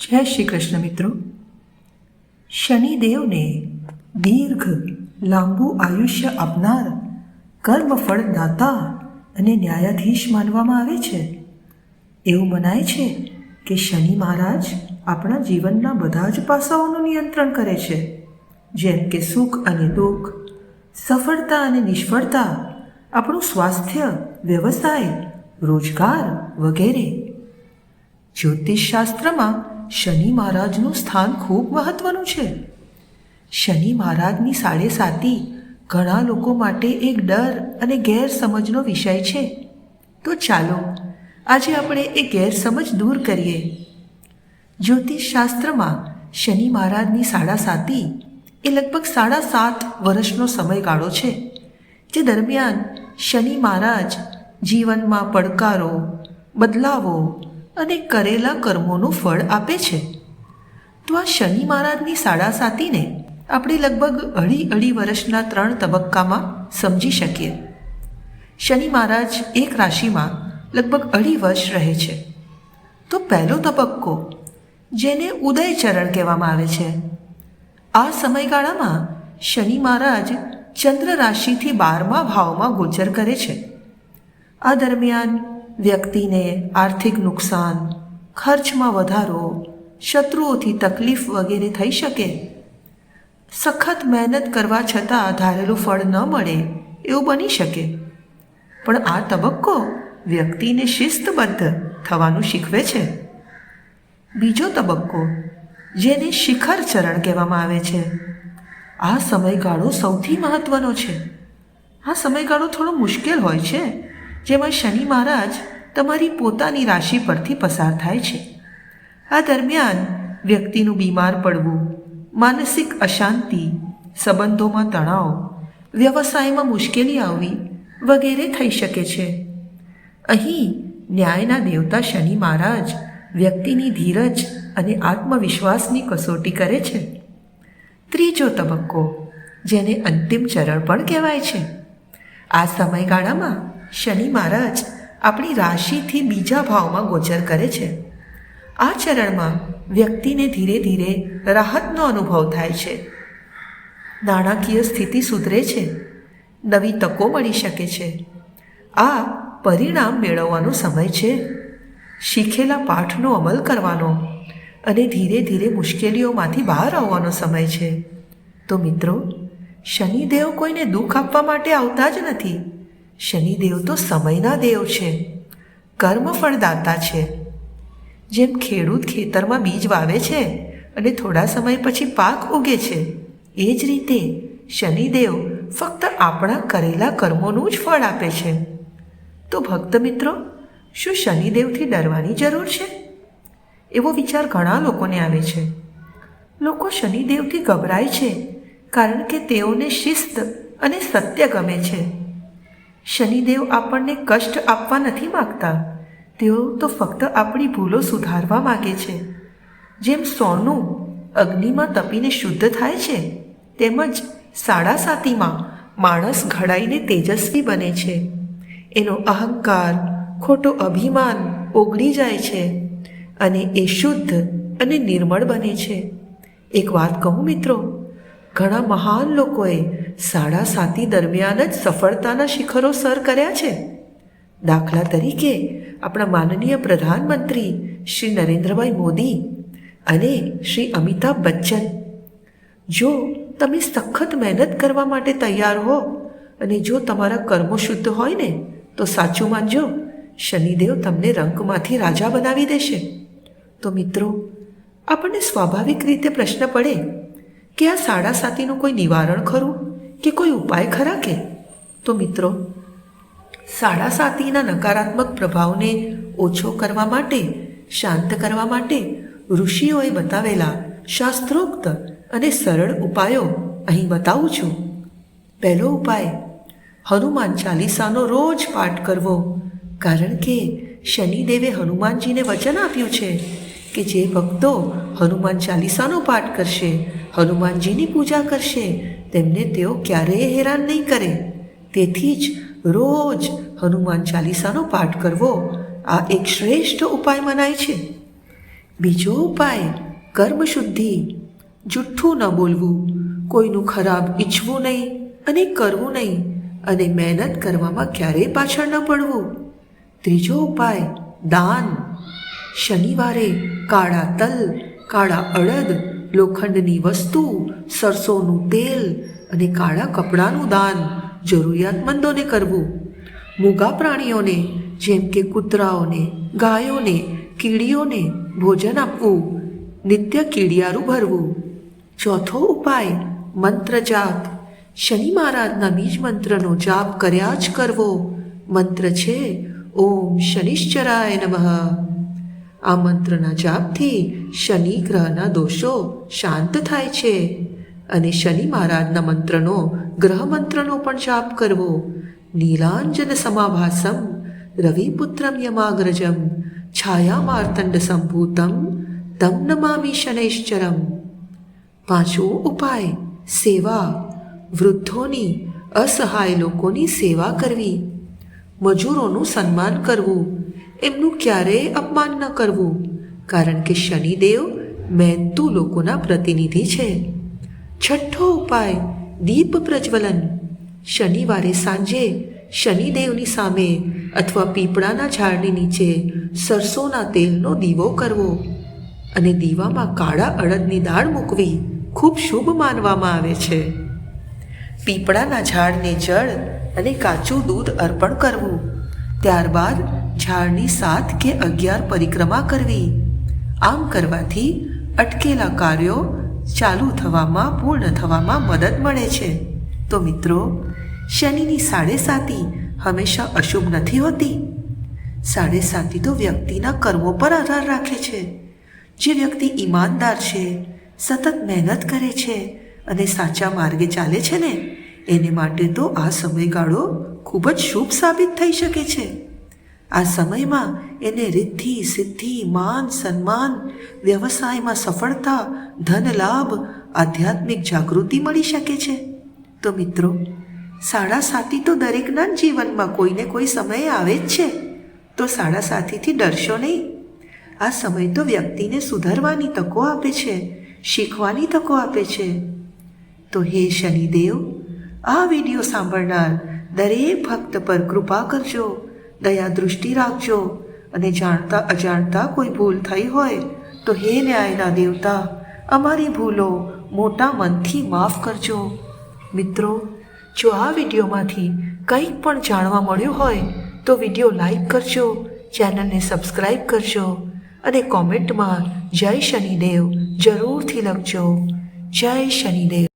જય શ્રી કૃષ્ણ મિત્રો. શનિદેવને દીર્ઘ, લાંબુ આયુષ્ય આપનાર કર્મફળ દાતા અને ન્યાયાધીશ માનવામાં આવે છે. એવું મનાય છે કે શનિ મહારાજ આપણા જીવનના બધા જ પાસાઓનું નિયંત્રણ કરે છે. જેમ કે સુખ અને દુઃખ, સફળતા અને નિષ્ફળતા, આપણું સ્વાસ્થ્ય, વ્યવસાય, રોજગાર વગેરે. જ્યોતિષશાસ્ત્રમાં શનિ મહારાજનું સ્થાન ખૂબ મહત્વનું છે. શનિ મહારાજની સાડે સાતી ઘણા લોકો માટે એક ડર અને ગેરસમજનો વિષય છે. તો ચાલો, આજે આપણે એ ગેરસમજ દૂર કરીએ. જ્યોતિષશાસ્ત્રમાં શનિ મહારાજની સાડા સાતી એ લગભગ સાડા સાત વર્ષનો સમયગાળો છે, જે દરમિયાન શનિ મહારાજ જીવનમાં પડકારો, બદલાવો અને કરેલા કર્મોનું ફળ આપે છે. તો આ શનિ મહારાજની સાડા સાતીને આપણે લગભગ અઢી અઢી વર્ષના ત્રણ તબક્કામાં સમજી શકીએ. શનિ મહારાજ એક રાશિમાં લગભગ અઢી વર્ષ રહે છે. તો પહેલો તબક્કો, જેને ઉદયચરણ કહેવામાં આવે છે. આ સમયગાળામાં શનિ મહારાજ ચંદ્ર રાશિથી બારમા ભાવમાં ગોચર કરે છે. આ દરમિયાન વ્યક્તિને આર્થિક નુકસાન, ખર્ચમાં વધારો, શત્રુઓથી તકલીફ વગેરે થઈ શકે. સખત મહેનત કરવા છતાં ધારેલું ફળ ન મળે એવું બની શકે. પણ આ તબક્કો વ્યક્તિને શિસ્તબદ્ધ થવાનું શીખવે છે. બીજો તબક્કો, જેને શિખર ચરણ કહેવામાં આવે છે, આ સમયગાળો સૌથી મહત્વનો છે. આ સમયગાળો થોડો મુશ્કેલ હોય છે જેમાં શનિ મહારાજ તમારી પોતાની રાશિ પરથી પસાર થાય છે. આ દરમિયાન વ્યક્તિનું બીમાર પડવું, માનસિક અશાંતિ, સંબંધોમાં તણાવ, વ્યવસાયમાં મુશ્કેલી આવવી વગેરે થઈ શકે છે. અહીં ન્યાયના દેવતા શનિ મહારાજ વ્યક્તિની ધીરજ અને આત્મવિશ્વાસની કસોટી કરે છે. ત્રીજો તબક્કો, જેને અંતિમ ચરણ પણ કહેવાય છે. આ સમયગાળામાં શનિ મહારાજ આપણી રાશિથી બીજા ભાવમાં ગોચર કરે છે. આ ચરણમાં વ્યક્તિને ધીરે ધીરે રાહતનો અનુભવ થાય છે. નાણાકીય સ્થિતિ સુધરે છે. નવી તકો મળી શકે છે. આ પરિણામ મેળવવાનો સમય છે. શીખેલા પાઠનો અમલ કરવાનો અને ધીરે ધીરે મુશ્કેલીઓમાંથી બહાર આવવાનો સમય છે. તો મિત્રો, શનિદેવ કોઈને દુઃખ આપવા માટે આવતા જ નથી. શનિદેવ તો સમયના દેવ છે. કર્મફળદાતા છે. જેમ ખેડૂત ખેતરમાં બીજ વાવે છે અને થોડા સમય પછી પાક ઉગે છે, એ જ રીતે શનિદેવ ફક્ત આપણા કરેલા કર્મોનું જ ફળ આપે છે. તો ભક્ત મિત્રો, શું શનિદેવથી ડરવાની જરૂર છે? એવો વિચાર ઘણા લોકોને આવે છે. લોકો શનિદેવથી ગભરાય છે કારણ કે તેઓને શિસ્ત અને સત્ય ગમે છે. શનિદેવ આપણને કષ્ટ આપવા નથી માગતા. તેઓ તો ફક્ત આપણી ભૂલો સુધારવા માગે છે. જેમ સોનું અગ્નિમાં તપીને શુદ્ધ થાય છે, તેમજ સાડા સાતીમાં માણસ ઘડાઈને તેજસ્વી બને છે. એનો અહંકાર, ખોટો અભિમાન ઓગળી જાય છે અને એ શુદ્ધ અને નિર્મળ બને છે. એક વાત કહું મિત્રો ઘણા મહાન લોકોએ સાડા સાતી દરમિયાન જ સફળતાના શિખરો સર કર્યા છે. દાખલા તરીકે આપણા માનનીય પ્રધાનમંત્રી શ્રી નરેન્દ્રભાઈ મોદી અને શ્રી અમિતાભ બચ્ચન. જો તમે સખત મહેનત કરવા માટે તૈયાર હો અને જો તમારા કર્મો શુદ્ધ હોય ને, તો સાચું માનજો, શનિદેવ તમને રંકમાંથી રાજા બનાવી દેશે. તો મિત્રો, આપણને સ્વાભાવિક રીતે પ્રશ્ન પડે કે આ સાડા સાતીનું કોઈ નિવારણ ખરું? કે કોઈ ઉપાય ખરા કે? તો મિત્રો, સાડા સાતીના નકારાત્મક પ્રભાવને ઓછો કરવા માટે, શાંત કરવા માટે ઋષિઓએ બતાવેલા શાસ્ત્રોક્ત અને સરળ ઉપાયો અહીં બતાવું છું. પહેલો ઉપાય, હનુમાન ચાલીસાનો રોજ પાઠ કરવો. કારણ કે શનિદેવે હનુમાનજીને વચન આપ્યું છે. કે જે ભક્તો હનુમાન ચાલીસાનો પાઠ કરશે, હનુમાનજીની પૂજા કરશે, તેમને તેઓ ક્યારેય હેરાન નહીં કરે. તેથી જ રોજ હનુમાન ચાલીસાનો પાઠ કરવો આ એક શ્રેષ્ઠ ઉપાય મનાય છે. બીજો ઉપાય કર્મશુદ્ધિ જુઠ્ઠું ન બોલવું, કોઈનું ખરાબ ઈચ્છવું નહીં અને કરવું નહીં અને મહેનત કરવામાં ક્યારેય પાછળ ન પડવું. ત્રીજો ઉપાય, દાન. શનિવારે કાળા તલ, કાળા અડદ, લોખંડની વસ્તુ, સરસોનું તેલ અને કાળા કપડાનું દાન જરૂરિયાતમંદોને કરવું. મૂગા પ્રાણીઓને, જેમ કે કૂતરાઓને, ગાયોને, કીડીઓને ભોજન આપવું. નિત્ય કીડિયારું ભરવું. ચોથો ઉપાય મંત્ર જાપ શનિ મહારાજના બીજ મંત્રનો જાપ કર્યા જ કરવો. મંત્ર છે, ઓમ શનિશ્ચરાય નમઃ. આ મંત્રના જાપથી શનિ ગ્રહના દોષો શાંત થાય છે. અને શનિ મહારાજના મંત્રનો, ગ્રહ મંત્રનો પણ જાપ કરવો. નીલાંજન સમાભાસમ, રવિપુત્રમ યમાગ્રજમ છાયા માર્તંડ સંભૂતમ, તમ નમામી શનૈશ્ચરમ. પાંચમો ઉપાય, સેવા. વૃદ્ધોની, અસહાય લોકોની સેવા કરવી. મજૂરોનું સન્માન કરવું. એમનું ક્યારેય અપમાન ન કરવું, કારણ કે શનિદેવ મહેનતુ લોકોના પ્રતિનિધિ છે. છઠ્ઠો ઉપાય, દીપ પ્રજ્વલન. શનિવારે સાંજે શનિદેવની સામે અથવા પીપળાના ઝાડની નીચે સરસોના તેલનો દીવો કરવો અને દીવામાં કાળા અડદની દાળ મૂકવી ખૂબ શુભ માનવામાં આવે છે. પીપળાના ઝાડને જળ અને કાચું દૂધ અર્પણ કરવું. ત્યારબાદ ઝાડની સાત કે અગિયાર પરિક્રમા કરવી. આમ કરવાથી અટકેલા કાર્યો ચાલુ થવામાં, પૂર્ણ થવામાં મદદ મળે છે. તો મિત્રો, શનિની સાડે સાતી હંમેશા અશુભ નથી હોતી. સાડે સાતી તો વ્યક્તિના કર્મો પર આધાર રાખે છે. જે વ્યક્તિ ઈમાનદાર છે, સતત મહેનત કરે છે અને સાચા માર્ગે ચાલે છે ને, એને માટે તો આ સમયગાળો ખૂબ જ શુભ સાબિત થઈ શકે છે. આ સમયમાં એને રિદ્ધિ, સિદ્ધિ, માન, સન્માન, વ્યવસાયમાં સફળતા, ધન લાભ, આધ્યાત્મિક જાગૃતિ મળી શકે છે. તો મિત્રો, સાડા સાતી તો દરેકના જીવનમાં કોઈને કોઈ સમયે આવે જ છે. તો સાડા સાતીથી ડરશો નહીં. આ સમય તો વ્યક્તિને સુધારવાની તકો આપે છે, શીખવાની તકો આપે છે. તો હે શનિદેવ, આ વીડિયો સાંભળનાર દરેક ભક્ત પર કૃપા કરજો. દયા દૃષ્ટિ રાખજો અને જાણતા અજાણતા કોઈ ભૂલ થઈ હોય તો હે ન્યાયના દેવતા, અમારી ભૂલો મોટા મનથી માફ કરજો. મિત્રો, જો આ વિડીયોમાંથી કંઈક પણ જાણવા મળ્યું હોય તો વીડિયો લાઈક કરજો, ચેનલને સબસ્ક્રાઈબ કરજો અને કોમેન્ટમાં જય શનિદેવ જરૂરથી લખજો. જય શનિદેવ.